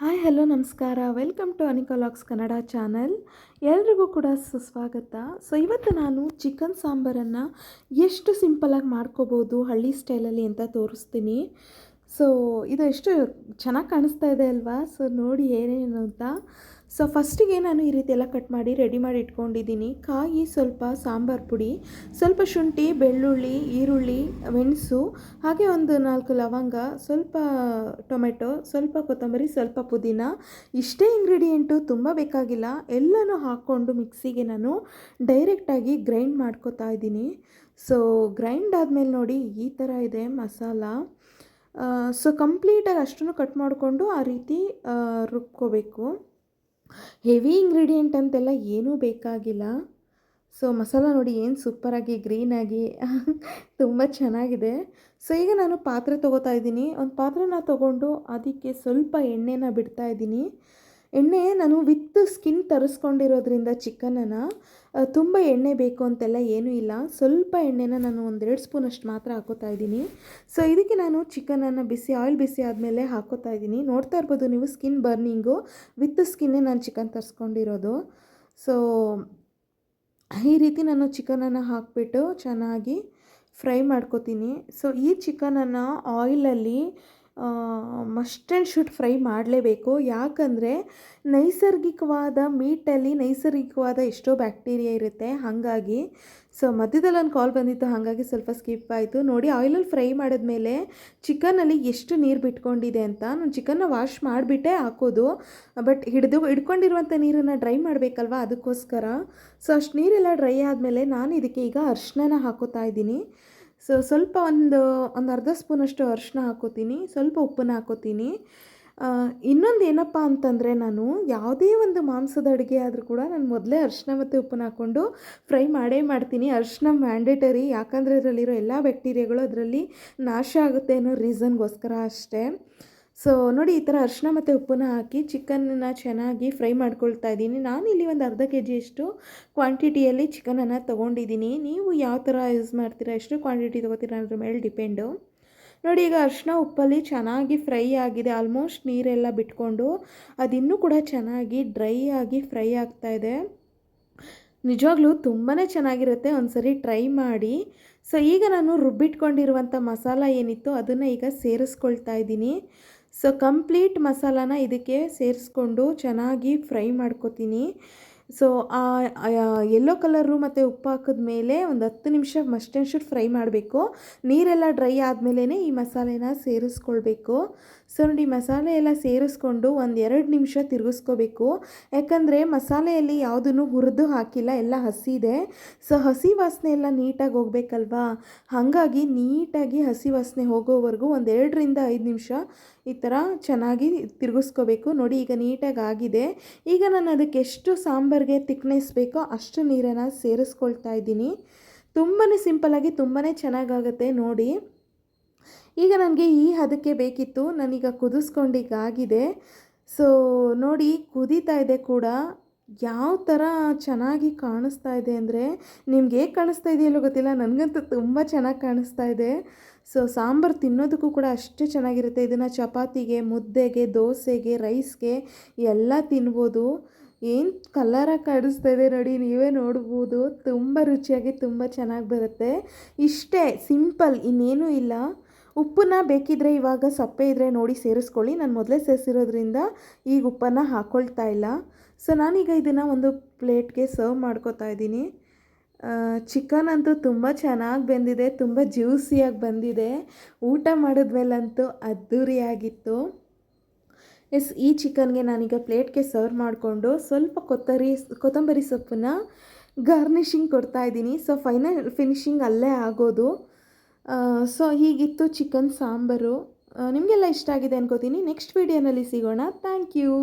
Hi, hello, ನಮಸ್ಕಾರ. Welcome to ಅನಿಕಲಾಕ್ಸ್ Kannada channel ಎಲ್ರಿಗೂ ಕೂಡ ಸುಸ್ವಾಗತ. ಸೊ ಇವತ್ತು ನಾನು ಚಿಕನ್ ಸಾಂಬಾರನ್ನು ಎಷ್ಟು ಸಿಂಪಲಾಗಿ ಮಾಡ್ಕೋಬೋದು ಹಳ್ಳಿ ಸ್ಟೈಲಲ್ಲಿ ಅಂತ ತೋರಿಸ್ತೀನಿ. ಸೊ ಇದು ಎಷ್ಟು ಚೆನ್ನಾಗಿ ಕಾಣಿಸ್ತಾ ಇದೆ ಅಲ್ವಾ? ಸೊ ನೋಡಿ ಏನೇನು ಅಂತ. ಸೊ ಫಸ್ಟಿಗೆ ನಾನು ಈ ರೀತಿ ಎಲ್ಲ ಕಟ್ ಮಾಡಿ ರೆಡಿ ಮಾಡಿ ಇಟ್ಕೊಂಡಿದ್ದೀನಿ. ಕಾಯಿ ಸ್ವಲ್ಪ ಸಾಂಬಾರು ಪುಡಿ, ಸ್ವಲ್ಪ ಶುಂಠಿ, ಬೆಳ್ಳುಳ್ಳಿ, ಈರುಳ್ಳಿ, ಮೆಣಸು, ಹಾಗೆ ಒಂದು ನಾಲ್ಕು ಲವಂಗ, ಸ್ವಲ್ಪ ಟೊಮೆಟೊ, ಸ್ವಲ್ಪ ಕೊತ್ತಂಬರಿ, ಸ್ವಲ್ಪ ಪುದೀನ. ಇಷ್ಟೇ ಇಂಗ್ರೀಡಿಯೆಂಟು ತುಂಬ ಬೇಕಾಗಿಲ್ಲ. ಎಲ್ಲನೂ ಹಾಕ್ಕೊಂಡು ಮಿಕ್ಸಿಗೆ ನಾನು ಡೈರೆಕ್ಟಾಗಿ ಗ್ರೈಂಡ್ ಮಾಡ್ಕೋತಾ ಇದ್ದೀನಿ. ಸೊ ಗ್ರೈಂಡ್ ಆದಮೇಲೆ ನೋಡಿ ಈ ಥರ ಇದೆ ಮಸಾಲ. ಸೊ ಕಂಪ್ಲೀಟಾಗಿ ಅಷ್ಟನ್ನು ಕಟ್ ಮಾಡಿಕೊಂಡು ಆ ರೀತಿ ರುಬ್ಕೋಬೇಕು. ಹೆವಿ ಇಂಗ್ರೀಡಿಯೆಂಟ್ ಅಂತೆಲ್ಲ ಏನೂ ಬೇಕಾಗಿಲ್ಲ. ಸೊ ಮಸಾಲ ನೋಡಿ ಏನು ಸೂಪರಾಗಿ ಗ್ರೀನಾಗಿ ತುಂಬ ಚೆನ್ನಾಗಿದೆ. ಸೊ ಈಗ ನಾನು ಪಾತ್ರೆ ತೊಗೋತಾ ಇದ್ದೀನಿ. ಒಂದು ಪಾತ್ರೆನ ತೊಗೊಂಡು ಅದಕ್ಕೆ ಸ್ವಲ್ಪ ಎಣ್ಣೆನ ಬಿಡ್ತಾ ಇದ್ದೀನಿ. ಎಣ್ಣೆ ನಾನು ವಿತ್ ಸ್ಕಿನ್ ತರಿಸ್ಕೊಂಡಿರೋದ್ರಿಂದ ಚಿಕನನ್ನು ತುಂಬ ಎಣ್ಣೆ ಬೇಕು ಅಂತೆಲ್ಲ ಏನೂ ಇಲ್ಲ. ಸ್ವಲ್ಪ ಎಣ್ಣೆನ ನಾನು ಒಂದೆರಡು ಸ್ಪೂನ್ ಅಷ್ಟು ಮಾತ್ರ ಹಾಕೋತಾ ಇದ್ದೀನಿ. ಸೊ, ಇದಕ್ಕೆ ನಾನು ಚಿಕನನ್ನು ಬಿಸಿ, ಆಯಿಲ್ ಬಿಸಿ ಆದಮೇಲೆ ಹಾಕೋತಾ ಇದ್ದೀನಿ. ನೋಡ್ತಾ ಇರ್ಬೋದು ನೀವು ಸ್ಕಿನ್ ಬರ್ನಿಂಗು. ವಿತ್ ಸ್ಕಿನ್ನೇ ನಾನು ಚಿಕನ್ ತರಿಸ್ಕೊಂಡಿರೋದು. ಸೊ, ಈ ರೀತಿ ನಾನು ಚಿಕನನ್ನು ಹಾಕಿಬಿಟ್ಟು ಚೆನ್ನಾಗಿ ಫ್ರೈ ಮಾಡ್ಕೋತೀನಿ. ಸೊ, ಈ ಚಿಕನನ್ನು ಆಯಿಲಲ್ಲಿ ಮಸ್ಟ್ ಆ್ಯಂಡ್ ಶುಡ್ ಫ್ರೈ ಮಾಡಲೇಬೇಕು. ಯಾಕಂದರೆ ನೈಸರ್ಗಿಕವಾದ ಮೀಟಲ್ಲಿ ನೈಸರ್ಗಿಕವಾದ ಎಷ್ಟೋ ಬ್ಯಾಕ್ಟೀರಿಯಾ ಇರುತ್ತೆ. ಹಾಗಾಗಿ ಸೊ ಮಧ್ಯದಲ್ಲಿ ಒಂದು ಕಾಲ್ ಬಂದಿತ್ತು. ಹಾಗಾಗಿ ಸ್ವಲ್ಪ ಸ್ಕಿಪ್ ಆಯಿತು. ನೋಡಿ ಆಯಿಲಲ್ಲಿ ಫ್ರೈ ಮಾಡಿದ್ಮೇಲೆ ಚಿಕನಲ್ಲಿ ಎಷ್ಟು ನೀರು ಬಿಟ್ಕೊಂಡಿದೆ ಅಂತ ನಾನು ಚಿಕನ್ನ ವಾಶ್ ಮಾಡಿಬಿಟ್ಟೇ ಹಾಕೋದು. ಬಟ್ ಹಿಡಿದು ಹಿಡ್ಕೊಂಡಿರುವಂಥ ನೀರನ್ನು ಡ್ರೈ ಮಾಡಬೇಕಲ್ವ ಅದಕ್ಕೋಸ್ಕರ. ಸೊ ಅಷ್ಟು ನೀರೆಲ್ಲ ಡ್ರೈ ಆದಮೇಲೆ ನಾನು ಇದಕ್ಕೆ ಈಗ ಅರ್ಶಿನ ಹಾಕೋತಾ ಇದ್ದೀನಿ. ಸೊ ಸ್ವಲ್ಪ ಒಂದು ಒಂದು ಅರ್ಧ ಸ್ಪೂನಷ್ಟು ಅರಿಶಿನ ಹಾಕೋತೀನಿ, ಸ್ವಲ್ಪ ಉಪ್ಪನ್ನ ಹಾಕೋತೀನಿ. ಇನ್ನೊಂದು ಏನಪ್ಪ ಅಂತಂದರೆ ನಾನು ಯಾವುದೇ ಒಂದು ಮಾಂಸದ ಅಡುಗೆ ಆದರೂ ಕೂಡ ನಾನು ಮೊದಲೇ ಅರಿಶಿನ ಮತ್ತು ಉಪ್ಪನ್ನ ಹಾಕ್ಕೊಂಡು ಫ್ರೈ ಮಾಡೇ ಮಾಡ್ತೀನಿ. ಅರಿಶಿನ ಮ್ಯಾಂಡೇಟರಿ, ಯಾಕಂದರೆ ಅದರಲ್ಲಿರೋ ಎಲ್ಲ ಬ್ಯಾಕ್ಟೀರಿಯಾಗಳು ಅದರಲ್ಲಿ ನಾಶ ಆಗುತ್ತೆ ಅನ್ನೋ ರೀಸನ್ಗೋಸ್ಕರ ಅಷ್ಟೇ. ಸೊ ನೋಡಿ ಈ ಥರ ಅರಿಶಿನ ಮತ್ತು ಉಪ್ಪನ್ನ ಹಾಕಿ ಚಿಕನ್ನ ಚೆನ್ನಾಗಿ ಫ್ರೈ ಮಾಡ್ಕೊಳ್ತಾ ಇದ್ದೀನಿ. ನಾನು ಇಲ್ಲಿ ಒಂದು ಅರ್ಧ ಕೆ ಜಿಯಷ್ಟು ಕ್ವಾಂಟಿಟಿಯಲ್ಲಿ ಚಿಕನನ್ನು ತೊಗೊಂಡಿದ್ದೀನಿ. ನೀವು ಯಾವ ಥರ ಯೂಸ್ ಮಾಡ್ತೀರಾ, ಎಷ್ಟು ಕ್ವಾಂಟಿಟಿ ತೊಗೋತೀರಾ ಅದ್ರ ಮೇಲೆ ಡಿಪೆಂಡು. ನೋಡಿ, ಈಗ ಅರಿಶಿನ ಉಪ್ಪಲ್ಲಿ ಚೆನ್ನಾಗಿ ಫ್ರೈ ಆಗಿದೆ. ಆಲ್ಮೋಸ್ಟ್ ನೀರೆಲ್ಲ ಬಿಟ್ಕೊಂಡು ಅದಿನ್ನೂ ಕೂಡ ಚೆನ್ನಾಗಿ ಡ್ರೈ ಆಗಿ ಫ್ರೈ ಆಗ್ತಾ ಇದೆ. ನಿಜವಾಗ್ಲೂ ತುಂಬಾ ಚೆನ್ನಾಗಿರುತ್ತೆ. ಒಂದ್ಸರಿ ಟ್ರೈ ಮಾಡಿ. ಸೊ ಈಗ ನಾನು ರುಬ್ಬಿಟ್ಕೊಂಡಿರುವಂಥ ಮಸಾಲ ಏನಿತ್ತು ಅದನ್ನು ಈಗ ಸೇರಿಸ್ಕೊಳ್ತಾ ಇದ್ದೀನಿ. ಸೊ ಕಂಪ್ಲೀಟ್ ಮಸಾಲಾನ ಇದಕ್ಕೆ ಸೇರಿಸ್ಕೊಂಡು ಚೆನ್ನಾಗಿ ಫ್ರೈ ಮಾಡ್ಕೊತೀನಿ. ಸೊ ಆ ಯೆಲ್ಲೋ ಕಲರು ಮತ್ತು ಉಪ್ಪು ಹಾಕಿದ ಮೇಲೆ ಒಂದು ಹತ್ತು ನಿಮಿಷ ಮಸ್ಟ್ ಫ್ರೈ ಮಾಡಬೇಕು. ನೀರೆಲ್ಲ ಡ್ರೈ ಆದಮೇಲೆ ಈ ಮಸಾಲೆನ ಸೇರಿಸ್ಕೊಳ್ಬೇಕು. ಸೊ ನೋಡಿ ಮಸಾಲೆ ಎಲ್ಲ ಸೇರಿಸ್ಕೊಂಡು ಒಂದು ಎರಡು ನಿಮಿಷ ತಿರುಗಿಸ್ಕೋಬೇಕು. ಯಾಕಂದರೆ ಮಸಾಲೆಯಲ್ಲಿ ಯಾವುದನ್ನು ಹುರಿದು ಹಾಕಿಲ್ಲ, ಎಲ್ಲ ಹಸಿ ಇದೆ. ಸೊ ಹಸಿ ವಾಸನೆ ಎಲ್ಲ ನೀಟಾಗಿ ಹೋಗ್ಬೇಕಲ್ವಾ? ಹಾಗಾಗಿ ನೀಟಾಗಿ ಹಸಿ ವಾಸನೆ ಹೋಗೋವರೆಗೂ ಒಂದು ಎರಡರಿಂದ ಐದು ನಿಮಿಷ ಈ ಥರ ಚೆನ್ನಾಗಿ ತಿರುಗಿಸ್ಕೋಬೇಕು. ನೋಡಿ, ಈಗ ನೀಟಾಗಿ ಆಗಿದೆ. ಈಗ ನಾನು ಅದಕ್ಕೆ ಎಷ್ಟು ಸಾಂಬಾರಿಗೆ ತಿಕ್ನೆಸ್ ಬೇಕೋ ಅಷ್ಟು ನೀರನ್ನು ಸೇರಿಸ್ಕೊಳ್ತಾ ಇದ್ದೀನಿ. ತುಂಬಾ ಸಿಂಪಲ್ಲಾಗಿ ತುಂಬಾ ಚೆನ್ನಾಗಾಗುತ್ತೆ ನೋಡಿ. ಈಗ ನನಗೆ ಈ ಹದಕ್ಕೆ ಬೇಕಿತ್ತು. ನಾನೀಗ ಕುದಿಸ್ಕೊಂಡೀಗ ಆಗಿದೆ ಸೊ ನೋಡಿ, ಕುದೀತಾ ಇದೆ ಕೂಡ. ಯಾವ ಥರ ಚೆನ್ನಾಗಿ ಕಾಣಿಸ್ತಾ ಇದೆ ಅಂದರೆ, ನಿಮ್ಗೆ ಹೇಗೆ ಕಾಣಿಸ್ತಾ ಇದೆಯಲ್ಲೋ ಗೊತ್ತಿಲ್ಲ. ನನಗಂತೂ ತುಂಬ ಚೆನ್ನಾಗಿ ಕಾಣಿಸ್ತಾ ಇದೆ. ಸೊ ಸಾಂಬಾರು ತಿನ್ನೋದಕ್ಕೂ ಕೂಡ ಅಷ್ಟು ಚೆನ್ನಾಗಿರುತ್ತೆ. ಇದನ್ನು ಚಪಾತಿಗೆ, ಮುದ್ದೆಗೆ, ದೋಸೆಗೆ, ರೈಸ್ಗೆ ಎಲ್ಲ ತಿನ್ಬೋದು. ಏನು ಕಲರಾಗಿ ಕಾಣಿಸ್ತಾ ಇದೆ ನೋಡಿ, ನೀವೇ ನೋಡ್ಬೋದು. ತುಂಬ ರುಚಿಯಾಗಿ, ತುಂಬ ಚೆನ್ನಾಗಿ ಬರುತ್ತೆ. ಇಷ್ಟೇ, ಸಿಂಪಲ್, ಇನ್ನೇನೂ ಇಲ್ಲ. ಉಪ್ಪನ್ನ ಬೇಕಿದ್ರೆ ಇವಾಗ ಸಪ್ಪೆ ಇದ್ದರೆ ನೋಡಿ ಸೇರಿಸ್ಕೊಳ್ಳಿ. ನಾನು ಮೊದಲೇ ಸೇರಿಸಿರೋದ್ರಿಂದ ಈಗ ಉಪ್ಪನ್ನು ಹಾಕ್ಕೊಳ್ತಾ ಇಲ್ಲ. ಸೊ ನಾನೀಗ ಇದನ್ನು ಒಂದು ಪ್ಲೇಟ್ಗೆ ಸರ್ವ್ ಮಾಡ್ಕೋತಾ ಇದ್ದೀನಿ. ಚಿಕನ್ ಅಂತೂ ತುಂಬ ಚೆನ್ನಾಗಿ ಬೆಂದಿದೆ, ತುಂಬ ಜ್ಯೂಸಿಯಾಗಿ ಬಂದಿದೆ. ಊಟ ಮಾಡಿದ್ಮೇಲಂತೂ ಅದ್ದೂರಿಯಾಗಿತ್ತು ಎಸ್ ಈ ಚಿಕನ್ಗೆ ನಾನೀಗ ಪ್ಲೇಟ್ಗೆ ಸರ್ವ್ ಮಾಡಿಕೊಂಡು ಸ್ವಲ್ಪ ಕೊತ್ತರಿ, ಕೊತ್ತಂಬರಿ ಸೊಪ್ಪನ್ನ ಗಾರ್ನಿಷಿಂಗ್ ಕೊಡ್ತಾ ಇದ್ದೀನಿ. ಸೊ ಫೈನಲ್ ಫಿನಿಶಿಂಗ್ ಅಲ್ಲೇ ಆಗೋದು. ಸೊ ಹೀಗಿತ್ತು ಚಿಕನ್ ಸಾಂಬಾರು. ನಿಮಗೆಲ್ಲ ಇಷ್ಟ ಆಗಿದೆ ಅನ್ಕೋತೀನಿ. ನೆಕ್ಸ್ಟ್ ವೀಡಿಯೋನಲ್ಲಿ ಸಿಗೋಣ. Thank you